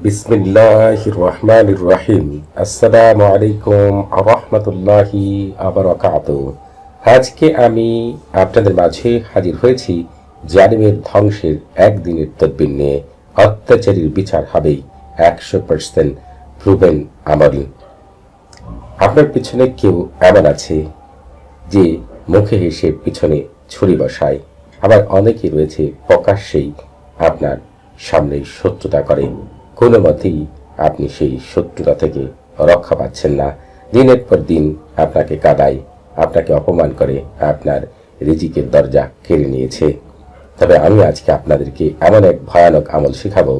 বিসমিল্লাহ রহমান রাহিম আসসালামু আলাইকুম রহমতুল্লাহি আবরকাত। আজকে আমি আপনাদের মাঝে হাজির হয়েছি জালিমের ধ্বংসের একদিনের তদ্বির নিয়ে। অত্যাচারীর বিচার হবেই একশো পার্সেন্ট প্রুভেন আমল। আপনার পিছনে কেউ এমন আছে যে মুখে হেসে পিছনে ছুরি বসায়? আবার অনেকে রয়েছে প্রকাশ্যেই আপনার সামনে শত্রুতা করে। কোনো মতেই আপনি সেই শত্রুতা থেকে রক্ষা পাচ্ছেন না। দিনের পর দিন আপনাকে কাদায়, আপনাকে অপমান করে আপনার রিজিকের দরজা কেড়ে নিয়েছে। তবে আমি আজকে আপনাদেরকে এমন এক ভয়ানক আমল শেখাবো,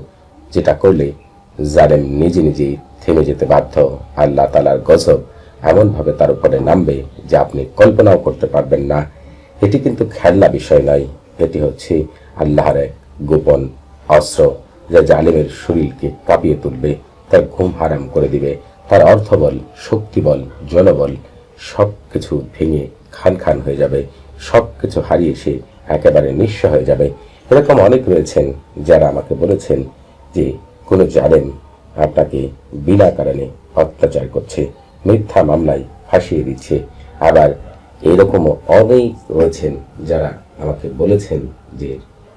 যেটা করলে জালেম নিজে নিজেই থেমে যেতে বাধ্য। আল্লাহ তালার গজব এমনভাবে তার উপরে নামবে যে আপনি কল্পনাও করতে পারবেন না। এটি কিন্তু খেলনা বিষয় নয়, এটি হচ্ছে আল্লাহর এক গোপন অস্ত্র। যা জালেমের শরীরকে কাঁপিয়ে তুলবে, তার ঘুম হারাম করে দিবে, তার অর্থবল, শক্তিবল, জনবল সব কিছু ভেঙে খান খান হয়ে যাবে সব কিছু হারিয়ে সে একেবারে নিঃস্ব হয়ে যাবে। এরকম অনেক রয়েছেন যারা আমাকে বলেছেন যে কোনো জালেম আপনাকে বিনা কারণে অত্যাচার করছে, মিথ্যা মামলায় ফাঁসিয়ে দিচ্ছে। আবার এরকমও অনেক রয়েছেন যারা আমাকে বলেছেন যে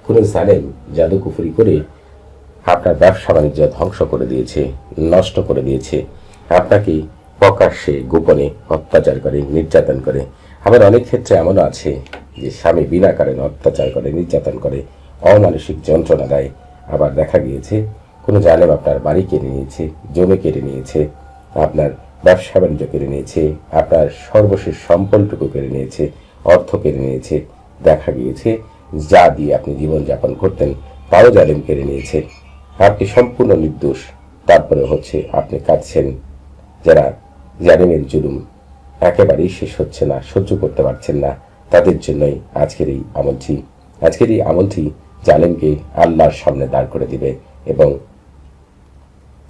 কোনো জালেম জাদুকুফুরি করে আপনার ব্যবসা বাণিজ্য ধ্বংস করে দিয়েছে, নষ্ট করে দিয়েছে। আপনাকে প্রকাশ্যে, গোপনে অত্যাচার করে, নির্যাতন করে। আবার অনেক ক্ষেত্রে এমনও আছে যে স্বামী বিনা কারণে অত্যাচার করে, নির্যাতন করে, অমানসিক যন্ত্রণা দেয়। আবার দেখা গিয়েছে, কোনো জালেম আপনার বাড়ি কেড়ে নিয়েছে, জমি কেড়ে নিয়েছে, আপনার ব্যবসা বাণিজ্য কেড়ে নিয়েছে, আপনার সর্বশেষ সম্পলটুকু কেড়ে নিয়েছে, অর্থ কেড়ে নিয়েছে। দেখা গিয়েছে, যা দিয়ে আপনি জীবনযাপন করতেন তাও জালেম কেড়ে নিয়েছে। আপনি সম্পূর্ণ নির্দোষ। তারপরে হচ্ছে আপনি কাঁদছেন। যারা জালিমের জুলুম, একেবারেই শেষ হচ্ছে না, সহ্য করতে পারছেন না। তাদের জন্যই আজকের এই আমলটি। আজকের এই আমলটি জালেমকে আল্লাহর সামনে দাঁড় করে দিবে এবং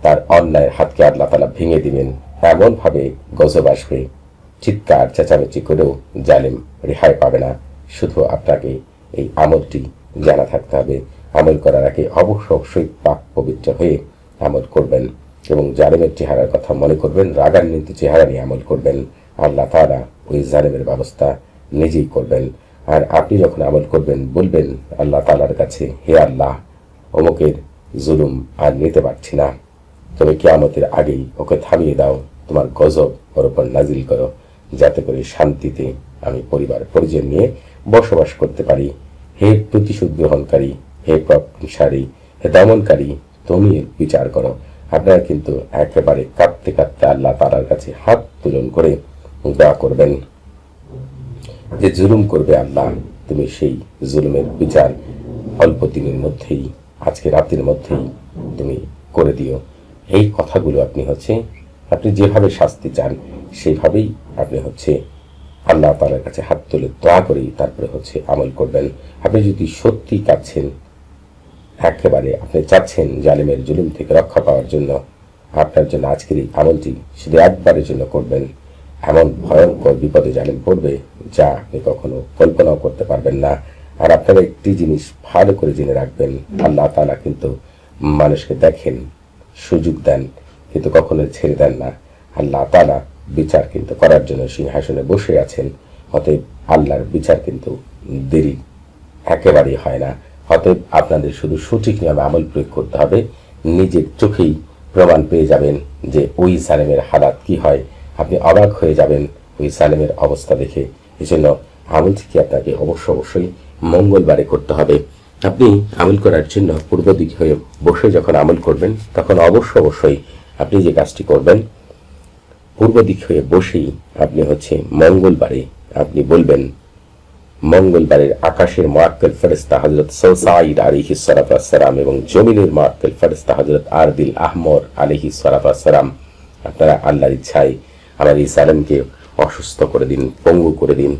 তার অন্যায়ের হাতকে আল্লাহ তালা ভেঙে দিবেন। এমনভাবে গজব আসবে। চিৎকার, চেঁচামেচি করেও জালেম রেহাই পাবে না। শুধু আপনাকে এই আমলটি জানা থাকতে হবে। আমল করার আগে অবশ্য অবশ্যই পাক পবিত্র হয়ে আমল করবেন এবং জালেমের চেহারার কথা মনে করবেন, রাগান্বিত চেহারা নিয়ে আমল করবেন। আল্লাহ তারা ওই জালেমের ব্যবস্থা নিজেই করবেন। আর আপনি যখন আমল করবেন, বলবেন, আল্লাহ তালার কাছে, হে আল্লাহ, অমুকের জুলুম আর নিতে পারছি না। তবে কেয়ামতের আগেই ওকে থামিয়ে দাও, তোমার গজব ওর ওপর নাজিল করো, যাতে করে শান্তিতে আমি পরিবার পরিজন নিয়ে বসবাস করতে পারি। হে প্রতিশোধ গ্রহণকারী হে প্রকৃতিশালী হে দমনকারী, তুমি বিচার করো। আপনারা কিন্তু একেবারে কাঁদতে কাঁদতে আল্লাহ তালার কাছে হাত তুলন করে দোয়া করবেন। যে জুলুম করবে আল্লাহ, তুমি সেই জুলুমের বিচার অল্প দিনের মধ্যেই, আজকে রাতের মধ্যেই তুমি করে দিও। এই কথাগুলো আপনি হচ্ছে, আপনি যেভাবে শাস্তি চান সেইভাবেই আপনি হচ্ছে আল্লাহ তালার কাছে হাত তুলে দোয়া করেই তারপরে হচ্ছে আমল করবেন। আপনি যদি সত্যি কাঁদছেন একেবারে আপনি চাচ্ছেন জালিমের জুলুম থেকে রক্ষা পাওয়ার জন্য। আপনার জন্য আজকের এই আমলটি শুধু একবারের জন্য করবেন। এমন ভয়ঙ্কর বিপদে জালিম পড়বে যা আপনি কখনো কল্পনাও করতে পারবেন না। আর আপনারা একটি জিনিস ভালো করে জেনে রাখবেন, আল্লাহ তালা কিন্তু মানুষকে দেখেন, সুযোগ দেন, কিন্তু কখনো ছেড়ে দেন না। আল্লাহ তালা বিচার কিন্তু করার জন্য সিংহাসনে বসে আছেন, অতএব আল্লাহর বিচার কিন্তু দেরি একেবারেই হয় না। অতএব আপনাদের শুধু সঠিক নিয়মে আমল প্রয়োগ করতে হবে। নিজের চোখেই প্রমাণ পেয়ে যাবেন যে ওই সালেমের হালাত কি হয়। আপনি অবাক হয়ে যাবেন ওই সালেমের অবস্থা দেখে। এই জন্য আমলটিকে আপনাকে অবশ্য অবশ্যই মঙ্গলবারে করতে হবে। আপনি আমল করার জন্য পূর্ব দিক হয়ে বসে যখন আমল করবেন, তখন অবশ্য অবশ্যই আপনি যে কাজটি করবেন, পূর্ব দিক হয়ে বসেই আপনি হচ্ছে মঙ্গলবারে আপনি বলবেন মঙ্গলবারের আকাশের মাক্কেল ফেরেস্তা হজরত সৌসাইদ আলিহি সালাম এবং জমিনের মাক্কেল ফেরেস্তা হজরত আরদিল আহমর আলিহি সালাম আপনারা আল্লাহর ইচ্ছায় আমার এই সালামকে অসুস্থ করে দিন, পঙ্গু করে দিন,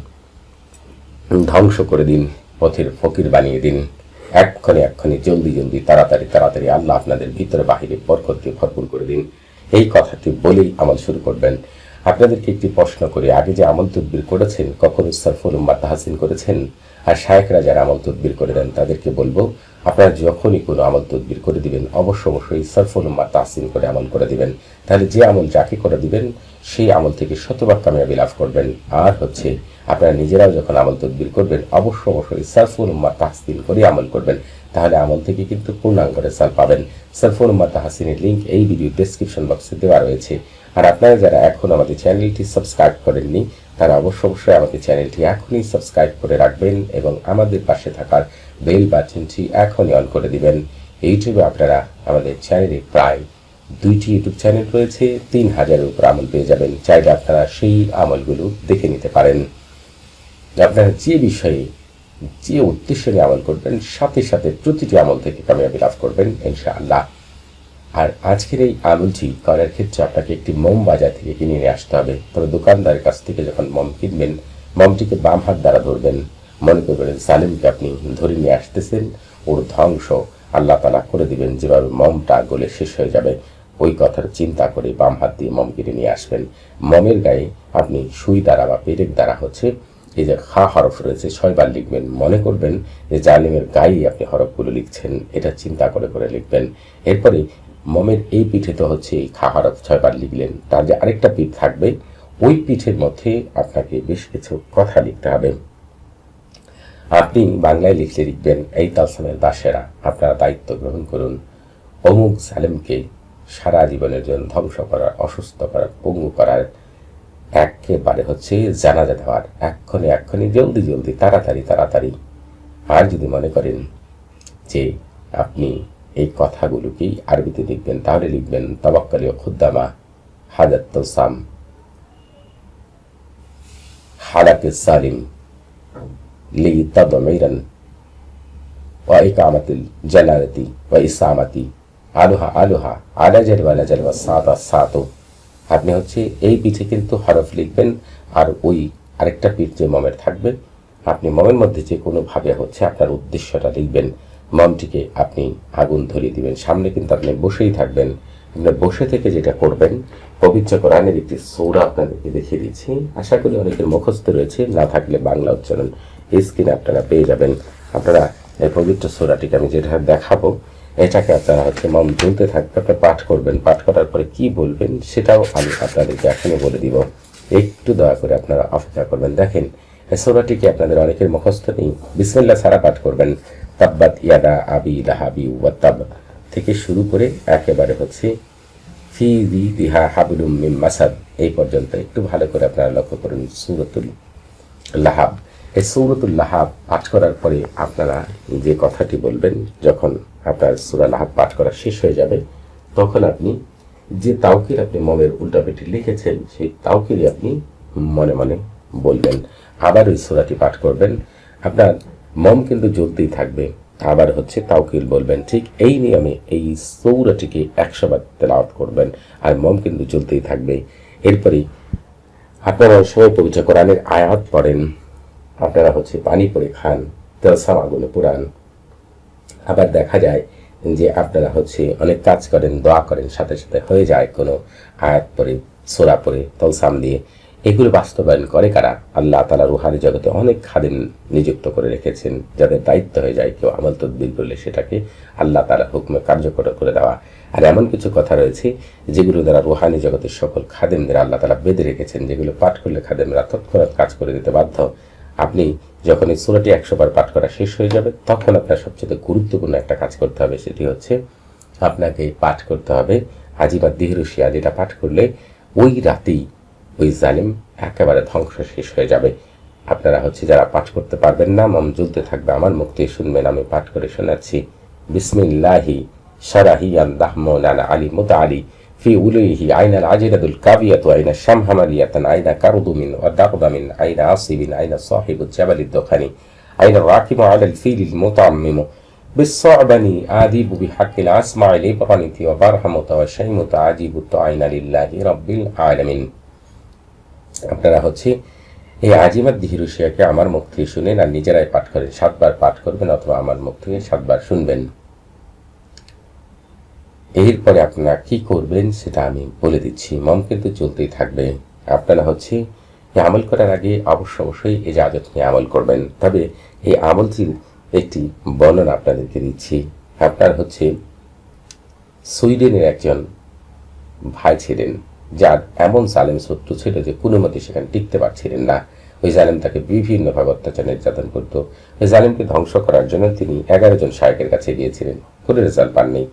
ধ্বংস করে দিন, পথের ফকির বানিয়ে দিন। এক্ষণে এক্ষণে জলদি জলদি, তাড়াতাড়ি তাড়াতাড়ি আল্লাহ আপনাদের ভিতরে বাহিরে বরকত দিয়ে ভরপুর করে দিন। এই কথাটি বলেই আমল শুরু করবেন। আপনাদেরকে একটি প্রশ্ন করে? আগে যে আমল তদ্বির করেছেন, কখনো সরফুল উম্মা তাহাসিন করেছেন? আর শায়করা যারা আমল তদবির করে দেন, তাদেরকে বলব, আপনারা যখনই কোনো আমল তদবির করে দিবেন, অবশ্য অবশ্যই সরফুল উম্মা তাসিম করে আমল করে দিবেন। তাহলে যে আমল যাকে করে দিবেন, সেই আমল থেকে শতভাগ কামিয়াবি লাভ করবেন। আর হচ্ছে, আপনারা নিজেরাও যখন আমল তদবির করবেন, অবশ্য অবশ্যই সরফুল উম্মা তাহসিন করে আমল করবেন। তাহলে আমল থেকে কিন্তু পূর্ণাঙ্গ রেসাল পাবেন। সরফুল উম্মা তাহসিনের লিঙ্ক এই ভিডিও ডেসক্রিপশন বক্সে দেওয়া রয়েছে। আর আপনারা যারা এখন আমাদের চ্যানেলটি সাবস্ক্রাইব করেননি, তারা অবশ্য অবশ্যই আমাদের চ্যানেলটি এখনই সাবস্ক্রাইব করে রাখবেন এবং আমাদের পাশে থাকার বেল বাটনটি এখনই অন করে দিবেন। ইউটিউবে আপনারা আমাদের চ্যানেলে প্রায় দুইটি ইউটিউব চ্যানেল রয়েছে, তিন হাজারের উপর আমল পেয়ে যাবেন। চাইলে আপনারা সেই আমলগুলো দেখে নিতে পারেন। আপনারা যে বিষয়ে যে উদ্দেশ্যে নিয়ে আমল করবেন, সাথে সাথে প্রতিটি আমল থেকে কামিয়াবি লাভ করবেন, ইনশাআল্লাহ। আর আজকের এই আমলটি করার ক্ষেত্রে আপনাকে একটি মোম বাজার থেকে কিনে নিয়ে আসতে হবে। তবে দোকানদারের কাছ থেকে যখন মম কিনবেন, মমটিকে বাম হাত দ্বারা ধরবেন। মনে করবেন, সালিমকে আপনি ধরে নিয়ে আসতেছেন, ওর ধ্বংস। আল্লাহ তালা করে দিবেন, যেভাবে মমটা গলে শেষ হয়ে যাবে, ওই কথার চিন্তা করে বাম হাত দিয়ে মম কেটে নিয়ে আসবেন। মমের গায়ে আপনি সুই দ্বারা বা পেরেক দ্বারা হচ্ছে এই যে খা হরফ রয়েছে, ছয়বার লিখবেন। মনে করবেন যে জালিমের গায়ে আপনি হরফগুলো লিখছেন, এটা চিন্তা করে করে লিখবেন। এরপরে মমের এই পিঠে তো হচ্ছে এই খা হরফ ছয়বার লিখলেন। তার যে আরেকটা পিঠ থাকবে, ওই পিঠের মধ্যে আপনাকে বেশ কিছু কথা লিখতে হবে। আপনি বাংলায় লিখলে লিখবেন, এই তালসামের দাসেরা, আপনারা দায়িত্ব গ্রহণ করুন। অমুক সালেমকে সারা জীবনের জন্য ধ্বংস করার, অসুস্থ করার, পঙ্গু করার, একেবারে হচ্ছে জানাজা দেওয়ার। এক্ষণে এক্ষণে জলদি জলদি, তাড়াতাড়ি তাড়াতাড়ি। আর যদি মনে করেন যে আপনি এই কথাগুলোকেই আরবিতে লিখবেন, তাহলে লিখবেন তবাক্কালী খুদ্দামা হাজার তলসাম হালাকে সালিম লি তদমিরান ওয়া ইকামাতিল জালালতি ওয়া ইসামাতি আলুহা আলুহা আলাজার ওয়ালাজার ওয়া সাত সাতো। আপনি হচ্ছে এই পিঠে কিন্তু হরফ লিখবেন আর ওই আরেকটা পিঠ যে মমের থাকবে, আপনি মমের মধ্যে যে কোনোভাবে হচ্ছে আপনার উদ্দেশ্যটা লিখবেন। মমটিকে আপনি আগুন ধরিয়ে দিবেন। সামনে কিন্তু আপনি বসেই থাকবেন। আপনি বসে থেকে যেটা করবেন, পবিত্র কোরআনের একটি সৌরা আপনাদেরকে দেখিয়ে দিচ্ছি। আশা করি অনেকের মুখস্থ রয়েছে। না থাকলে বাংলা উচ্চারণ স্ক্রিনে আপনারা পেয়ে যাবেন। আপনারা এই পবিত্র সৌরাটিকে আমি যেটা দেখাবো, এটাকে আপনারা হচ্ছে মম ঝুলতে থাকবে আপনার পাঠ করবেন। পাঠ করার পরে কি বলবেন, সেটাও আমি আপনাদেরকে এখনই বলে দিব। একটু দয়া করে আপনারা অপেক্ষা করবেন। দেখেন সৌরাটিকে আপনাদের অনেকের মুখস্থ নেই। বিসমিল্লা সারা পাঠ করবেন। তাব্বাত ইয়াদা আবি লাহাবি ওয়াত্তাব থেকে শুরু করে একেবারে হচ্ছে ফি দি দিহা হাবুলুম মিম মাসাদ। এই পর্যন্ত একটু ভালো করে আপনারা লক্ষ্য করুন সুরতুল লাহাব। এই সৌরতুল লাহাব পাঠ করার পরে আপনারা যে কথাটি বলবেন, যখন আপনার সুরা লাহাব পাঠ করা শেষ হয়ে যাবে, তখন আপনি যে তাওকির আপনি মমের উল্টাপেটি লিখেছেন, সেই তাওকিরই আপনি মনে মনে বলবেন আবার ওই সুরাটি পাঠ করবেন। আপনার মম কিন্তু জ্বলতেই থাকবে। আবার হচ্ছে তাওকিল বলবেন, ঠিক এই নিয়মে এই সৌরাটিকে একশো বার তেলাওয়াত করবেন আর মম কিন্তু জ্বলতেই থাকবে। এরপরে আপনারা সময় পবিত্র কোরআনের আয়াত পড়েন। আপনারা হচ্ছে পানি পরে খান, তেলসাম আগুনে পুরান আবার দেখা যায় যে আপনারা হচ্ছে অনেক কাজ করেন, দোয়া করেন, সাথে সাথে হয়ে যায় কোনো আয়াত পরে সোরা পরে তলসাম দিয়ে। এগুলো বাস্তবায়ন করে কারা? আল্লাহ তালা রুহানি জগতে অনেক খাদিম নিযুক্ত করে রেখেছেন, যাদের দায়িত্ব হয়ে যায় কেউ আমল তদবির করলে সেটাকে আল্লাহ তালা হুকমে কার্যকর করে দেওয়া। আর এমন কিছু কথা রয়েছে যেগুলো দ্বারা রুহানি জগতের সকল খাদেমদের আল্লাহ তালা বেঁধে রেখেছেন, যেগুলো পাঠ করলে খাদেমরা তৎক্ষণাৎ কাজ করে দিতে বাধ্য। আপনি যখন এই সুরাটি একশো বার পাঠ করা শেষ হয়ে যাবে, তখন আপনার সবচেয়ে গুরুত্বপূর্ণ একটা কাজ করতে হবে, সেটি হচ্ছে আপনাকে পাঠ করতে হবে আজিবার দিহরুশিয়া, যেটা পাঠ করলে ওই রাতেই ওই জালিম একেবারে ধ্বংস শেষ হয়ে যাবে আপনারা হচ্ছে যারা পাঠ করতে পারবেন না মম জ্বলতে থাকবে আমার মুখ দিয়ে শুনবেন আমি পাঠ করে শোনাচ্ছি বিসমিল্লাহি সারাহিয়ান দাহমৌলানা আলী মুতা আলী في أوليه أين العجلة الكافية أين الشمهملية أين كرض من والدغض من أين عصب أين صاحب الجبل الدخني أين الراكب على الفيل المطعمم بالصعبني آديب بحق الأسمع الإبغنة وبرهمة وشيمة عجيب أين لله رب العالمين আপনারা হচ্ছে এই আজিমাত দিহিরুশিয়াকে আমার মুখ থেকে শুনেন আর নিজেরাই পাঠ করেন। সাতবার পাঠ করবেন অথবা আমার মুখ থেকে সাতবার শুনবেন। এরপরে আপনারা কি করবেন সেটা আমি বলে দিচ্ছি। মম কিন্তু চলতেই থাকবে। আপনারা হচ্ছে এই আমল করার আগে অবশ্য অবশ্যই এই জাজত নিয়ে আমল করবেন। তবে এই আমলটির একটি বর্ণনা আপনাদেরকে দিচ্ছি। আপনার হচ্ছে সুইডেনের একজন ভাই ছিলেন। যার এমন জালেম শত্রু ছিল যে কোনো মতে সেখানে টিকতে পারছিলেন না। ওই জালেম তাকে বিভিন্নভাবে অত্যাচার নির্যাতন করত। ওই জালেমকে ধ্বংস করার জন্য তিনি এগারো জন শায়কের কাছে গিয়েছিলেন। কোনো রেজাল্ট পাননি।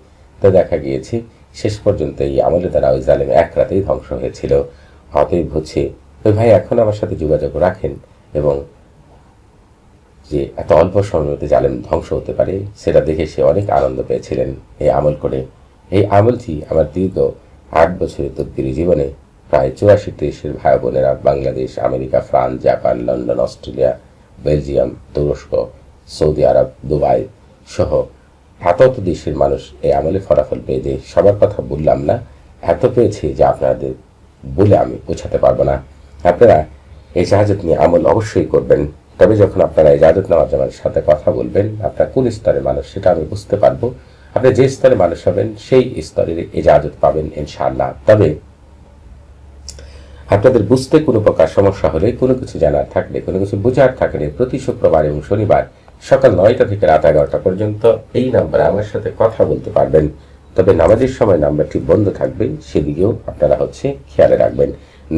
তো দেখা গিয়েছে, শেষ পর্যন্ত এই আমলে দ্বারা ওই জালেম এক রাতেই ধ্বংস হয়েছিল। অতএব হচ্ছে, ওই ভাই এখন আমার সাথে যোগাযোগ রাখেন এবং যে এত অল্প সময়তে জালেম ধ্বংস হতে পারে, সেটা দেখে সে অনেক আনন্দ পেয়েছিলেন এই আমল করে। এই আমলটি আমার দীর্ঘ আট বছরের তদ্বিরি জীবনে প্রায় চুরাশি দেশের ভাই বোনেরা Bangladesh, America, France, Japan, London, Australia, Belgium, তুরস্ক, সৌদি আরব, দুবাই সহ এত দেশের মানুষ এই আমলে ফলাফল পেয়ে যে সবার কথা বললাম না, এত পেয়েছি যে আপনাদের বলে আমি বোঝাতে পারব না। আপনারা এই জাহাজত নিয়ে আমল অবশ্যই করবেন, তবে যখন আপনারা এই জাহাজত নেওয়ার জামানের সাথে কথা বলবেন, আপনার কোন স্তরের মানুষ সেটা আমি বুঝতে পারব। আপনি যে স্তরে মানুষ হবেন, সেই স্তরের এই জাহাজত পাবেন ইনশাআল্লাহ। তবে আপনাদের বুঝতে কোনো প্রকার সমস্যা হলে, কোনো কিছু জানার থাকলে, কোনো কিছু বোঝার থাকলে প্রতি শুক্রবার এবং শনিবার সকাল নয়টা থেকে রাত এগারোটা পর্যন্ত এই নাম্বারে আমার সাথে কথা বলতে পারবেন। তবে নামাজের সময় নাম্বারটি বন্ধ থাকবে, সেদিকেও আপনারা হচ্ছে খেয়ালে রাখবেন।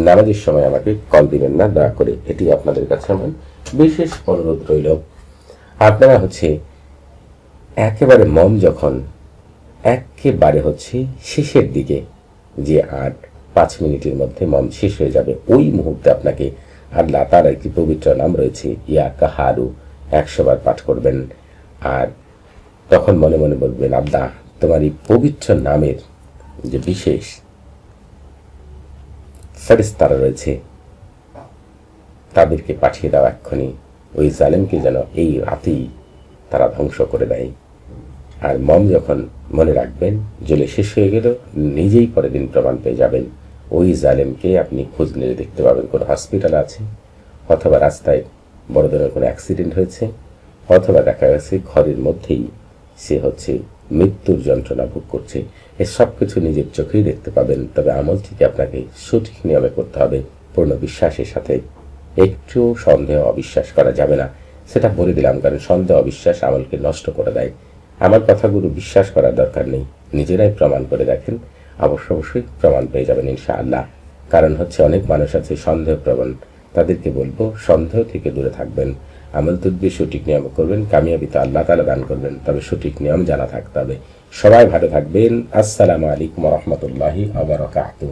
নামাজের সময় আমাকে কল দিবেন না, দয়া করে এটি আপনাদের কাছে আমার বিশেষ অনুরোধ রইল। আপনারা হচ্ছে একেবারে মন যখন একেবারে হচ্ছে শেষের দিকে যে আট পাঁচ মিনিটের মধ্যে মম শেষ হয়ে যাবে, ওই মুহূর্তে আপনাকে আল্লাহ তার একটি পবিত্র নাম রয়েছে, ইয়া কাহারু, একশো বার পাঠ করবেন। আর তখন মনে মনে বলবেন আল্লাহ তোমার এই পবিত্র নামের যে বিশেষ ফেরিস্তারা রয়েছে, তাদেরকে পাঠিয়ে দাও এক্ষুনি। ওই জালেমকে যেন এই রাতেই তারা ধ্বংস করে দেয়। আর মম যখন মনে রাখবেন, জেলে শেষ হয়ে গেল, নিজেই পরের দিন প্রমাণ পেয়ে যাবেন। ওই জালেমকে আপনি খোঁজ নিলে দেখতে পাবেন কোনো হসপিটাল আছে, অথবা রাস্তায় বড় ধরনের কোনো অ্যাক্সিডেন্ট হয়েছে, অথবা দেখা গেছে ঘরের মধ্যেই সে হচ্ছে মৃত্যুর যন্ত্রণা ভোগ করছে। এ সব কিছু নিজের চোখেই দেখতে পাবেন, তবে আমল থেকে আপনাকে সঠিক নিয়মে করতে হবে। পূর্ণ বিশ্বাসের সাথে একটু সন্দেহ অবিশ্বাস করা যাবে না। সেটা বলে দিলাম, কারণ সন্দেহ অবিশ্বাস আমলকে নষ্ট করে দেয়। আমার কথাগুলো বিশ্বাস করার দরকার নেই। নিজেরাই প্রমাণ করে দেখেন। অবশ্য অবশ্যই প্রমাণ পেয়ে যাবেন ইনশাআল্লাহ। কারণ হচ্ছে অনেক মানুষ আছে সন্দেহ প্রবণ তাদেরকে বলব, সন্দেহ থেকে দূরে থাকবেন। আমল তদ্বির সঠিক নিয়ম করবেন। কামিয়াবি তো আল্লাহ তালা দান করবেন। তবে সঠিক নিয়ম জানা থাকতে হবে। সবাই ভালো থাকবেন। আসসালামু আলাইকুম রহমতুল্লাহি আবরকাত